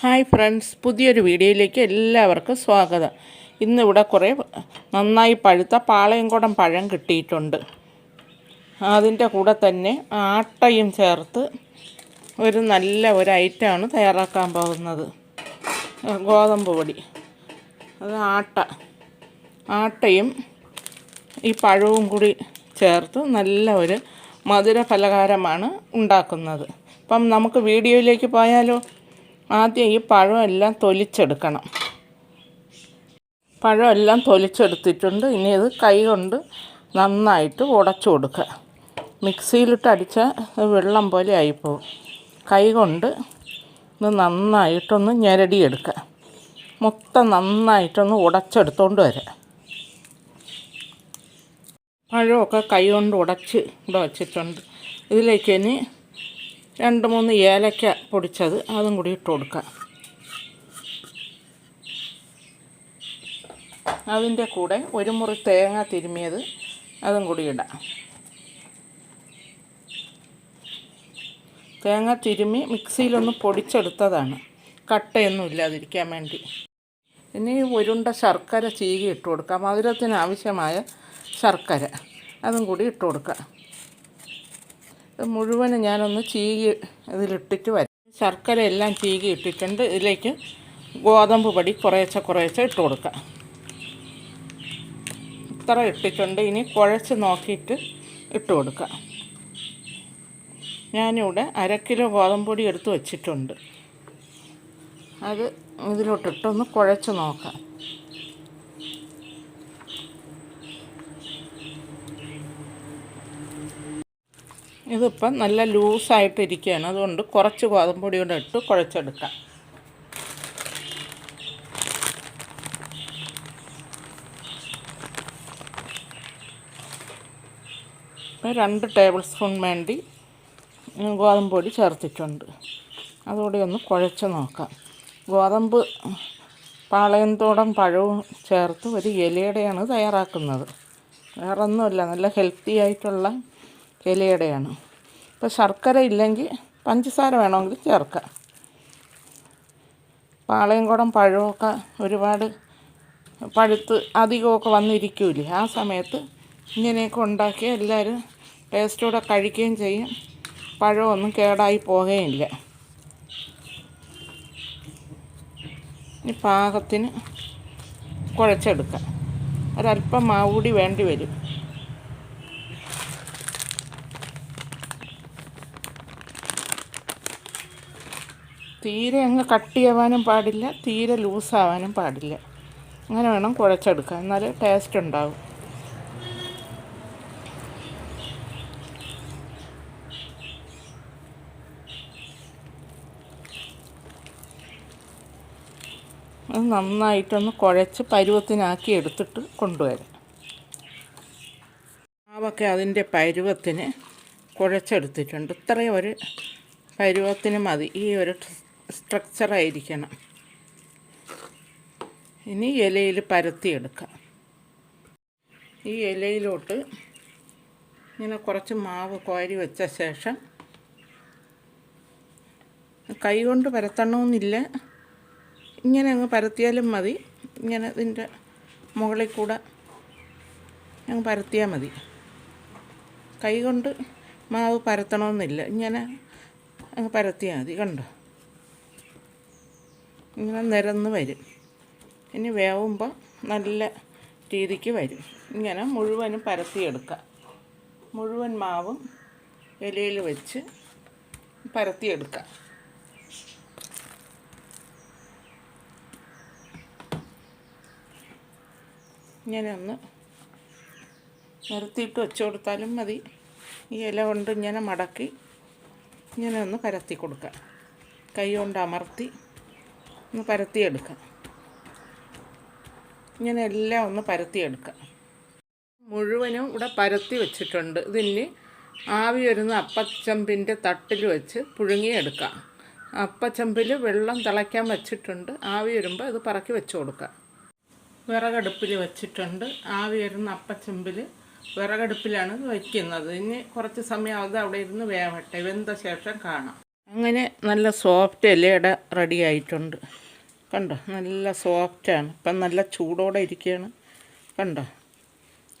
Hi friends പുതിയൊരു വീഡിയോയിലേക്ക് എല്ലാവർക്കും സ്വാഗതം. ഇന്നിവിടെ കുറേ നന്നായി പഴുത്ത പാളയംകുടം പഴം കിട്ടിയിട്ടുണ്ട്. അതിന്റെ കൂടെ തന്നെ ആട്ടയും ചേർത്ത് ഒരു നല്ല ഒരു ഐറ്റമാണ് തയ്യാറാക്കാൻ പോകുന്നത്. ഗോതമ്പ് പൊടി അത് ആട്ട ആട്ടയും ഈ പഴവും കൂടി ചേർത്ത് നല്ല ഒരു മധുര പലഹാരമാണ് ഉണ്ടാക്കുന്നത്. അപ്പം നമുക്ക് വീഡിയോയിലേക്ക് പോയാലോ? ആദ്യം ഈ പഴമെല്ലാം തൊലിച്ചെടുക്കണം. പഴമെല്ലാം തൊലിച്ചെടുത്തിട്ടുണ്ട്. ഇനി ഇത് കൈ കൊണ്ട് നന്നായിട്ട് ഉടച്ചു കൊടുക്കുക. മിക്സിയിലിട്ട് അടിച്ചാൽ അത് വെള്ളം പോലെ ആയിപ്പോവും. കൈ കൊണ്ട് ഇത് നന്നായിട്ടൊന്ന് ഞെരടിയെടുക്കുക. മൊത്തം നന്നായിട്ടൊന്ന് ഉടച്ചെടുത്തോണ്ട് വരാം. പഴമൊക്കെ കൈ കൊണ്ട് ഉടച്ച് ഇവിടെ വച്ചിട്ടുണ്ട്. ഇതിലേക്ക് ഇനി രണ്ട് മൂന്ന് ഏലക്ക പൊടിച്ചത് അതും കൂടി ഇട്ട് കൊടുക്കുക അതിന്റെ കൂടെ ഒരു മുറി തേങ്ങ തിരുമിയത് അതും കൂടി ഇടാം. തേങ്ങ തിരുമി മിക്സിയിലൊന്ന് പൊടിച്ചെടുത്തതാണ്. കട്ടയൊന്നും ഇല്ലാതിരിക്കാൻ വേണ്ടി. ഇനി ഉരുണ്ട ശർക്കര ചീകി ഇട്ട് കൊടുക്കാം. മധുരത്തിന് ആവശ്യമായ ശർക്കര അതും കൂടി ഇട്ട് കൊടുക്കാം. ഇത് മുഴുവനും ഞാനൊന്ന് ചീകി ഇതിലിട്ടിട്ട് വരാം ശർക്കര എല്ലാം ചീകി ഇട്ടിട്ടുണ്ട്. ഇതിലേക്ക് ഗോതമ്പ് പൊടി കുറേശ്ശെ കുറേശ്ശെ ഇട്ട് കൊടുക്കാം. ഇത്ര ഇട്ടിട്ടുണ്ട്. ഇനി കുഴച്ച് നോക്കിയിട്ട് ഇട്ട് കൊടുക്കാം. ഞാനിവിടെ അര കിലോ ഗോതമ്പ് പൊടി എടുത്ത് വച്ചിട്ടുണ്ട്. അത് ഇതിലോട്ടിട്ടൊന്ന് കുഴച്ച് നോക്കാം. ഇതിപ്പം നല്ല ലൂസായിട്ടിരിക്കുകയാണ്. അതുകൊണ്ട് കുറച്ച് ഗോതമ്പ് പൊടി കൂടെ ഇട്ട് കുഴച്ചെടുക്കാം. ഇപ്പം രണ്ട് ടേബിൾ സ്പൂൺ വേണ്ടി ഗോതമ്പ് പൊടി ചേർത്തിട്ടുണ്ട്. അതുകൂടി ഒന്ന് കുഴച്ച് നോക്കാം. ഗോതമ്പ് പാളയത്തോടം പഴവും ചേർത്ത് ഒരു ഇലയുടെയാണ് തയ്യാറാക്കുന്നത്. വേറൊന്നുമില്ല നല്ല ഹെൽത്തി ആയിട്ടുള്ള ഇലയുടെയാണ്. ഇപ്പോൾ ശർക്കര ഇല്ലെങ്കിൽ പഞ്ചസാര വേണമെങ്കിൽ ചേർക്കാം. പാളയംകുടം പഴമൊക്കെ ഒരുപാട് പഴുത്ത് അധികമൊക്കെ വന്നിരിക്കൂലേ ആ സമയത്ത് ഇങ്ങനെയൊക്കെ ഉണ്ടാക്കി എല്ലാവരും ടേസ്റ്റോടെ കഴിക്കുകയും ചെയ്യും. പഴമൊന്നും കേടായി പോകുകയില്ല ഈ പാകത്തിന് കുഴച്ചെടുക്കാം. ഒരല്പം മാവ് വേണ്ടി വരും. തീരെ അങ്ങ് കട്ടിയാവാനും പാടില്ല തീരെ ലൂസാവാനും പാടില്ല. അങ്ങനെ വേണം കുഴച്ചെടുക്കാൻ. എന്നാലേ ടേസ്റ്റ് ഉണ്ടാവും. അത് നന്നായിട്ടൊന്ന് കുഴച്ച് പരുവത്തിനാക്കി എടുത്തിട്ട് കൊണ്ടുവരാം. മാവൊക്കെ അതിന്റെ പരുവത്തിന് കുഴച്ചെടുത്തിട്ടുണ്ട്. ഇത്രയും ഒരു പരുവത്തിന് മതി. ഈ ഒരു സ്ട്രക്ചറായിരിക്കണം ഇനി ഇലയിൽ പരത്തിയെടുക്കാം. ഈ ഇലയിലോട്ട് ഇങ്ങനെ കുറച്ച് മാവ് കോരി വെച്ച ശേഷം കൈ കൊണ്ട് പരത്തണമെന്നില്ല. ഇങ്ങനെ അങ്ങ് പരത്തിയാലും മതി. ഇങ്ങനെ ഇതിന്റെ മുകളിൽ കൂടെ അങ്ങ് പരത്തിയാൽ മതി. കൈ കൊണ്ട് മാവ് പരത്തണമെന്നില്ല. ഇങ്ങനെ അങ്ങ് പരത്തിയാൽ മതി. കണ്ടോ? ഇങ്ങനെ നിരന്ന് വരും. ഇനി വേവുമ്പോൾ നല്ല രീതിക്ക് വരും. ഇങ്ങനെ മുഴുവനും പരത്തിയെടുക്കുക മുഴുവൻ മാവും ഇലയിൽ വെച്ച് പരത്തിയെടുക്കുക ഇങ്ങനെ ഒന്ന് നിരത്തിയിട്ട് വെച്ച് കൊടുത്താലും മതി. ഈ ഇല കൊണ്ട് ഇങ്ങനെ മടക്കി ഇങ്ങനെ ഒന്ന് പരത്തി കൊടുക്കുക കൈ കൊണ്ട് അമർത്തി ഒന്ന് പരത്തിയെടുക്കുക ഇങ്ങനെ എല്ലാം ഒന്ന് പരത്തിയെടുക്കുക മുഴുവനും ഇവിടെ പരത്തി വെച്ചിട്ടുണ്ട്. ഇതിന് ആവി വരുന്ന അപ്പച്ചമ്പിന്റെ തട്ടിൽ വെച്ച് പുഴുങ്ങിയെടുക്കാം. അപ്പച്ചമ്പിൽ വെള്ളം തിളയ്ക്കാൻ വെച്ചിട്ടുണ്ട്. ആവി വരുമ്പോൾ അത് പറക്കി വെച്ച് കൊടുക്കാം. വിറകടുപ്പിൽ വെച്ചിട്ടുണ്ട്. ആവി വരുന്ന അപ്പച്ചമ്പിൽ വിറകടുപ്പിലാണ് വയ്ക്കുന്നത് ഇനി കുറച്ച് സമയം അത് അവിടെ ഇരുന്ന് വേവട്ടെ. വെന്ത ശേഷം കാണാം. അങ്ങനെ നല്ല സോഫ്റ്റ് ഇലയുടെ റെഡി ആയിട്ടുണ്ട്. കണ്ടോ? നല്ല സോഫ്റ്റാണ് ഇപ്പം നല്ല ചൂടോടെ ഇരിക്കുകയാണ്. കണ്ടോ?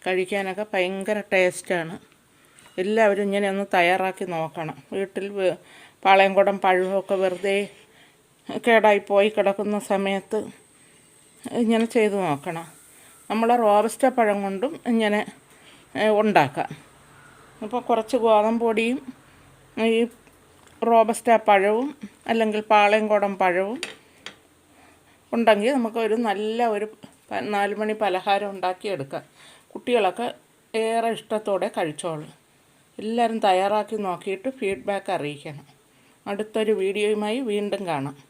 കഴിക്കാനൊക്കെ ഭയങ്കര ടേസ്റ്റാണ് എല്ലാവരും ഇങ്ങനെ ഒന്ന് തയ്യാറാക്കി നോക്കണം. വീട്ടിൽ പാളയംകുടം പഴമൊക്കെ വെറുതെ കേടായി പോയി കിടക്കുന്ന സമയത്ത് ഇങ്ങനെ ചെയ്ത് നോക്കണം. നമ്മൾ റോബസ്റ്റ പഴം കൊണ്ടും ഇങ്ങനെ ഉണ്ടാക്കാം. അപ്പോൾ കുറച്ച് ഗോതമ്പൊടിയും ഈ റോബസ്റ്റ പഴവും അല്ലെങ്കിൽ പാളയംകോടൻ പഴവും ഉണ്ടെങ്കിൽ നമുക്ക് ഒരു നല്ല ഒരു നാല് മണി പലഹാരം ഉണ്ടാക്കിയെടുക്കാം. കുട്ടികളൊക്കെ ഏറെ ഇഷ്ടത്തോടെ കഴിച്ചോളും. എല്ലാവരും തയ്യാറാക്കി നോക്കിയിട്ട് ഫീഡ്ബാക്ക് അറിയിക്കണം. അടുത്തൊരു വീഡിയോയുമായി വീണ്ടും കാണാം.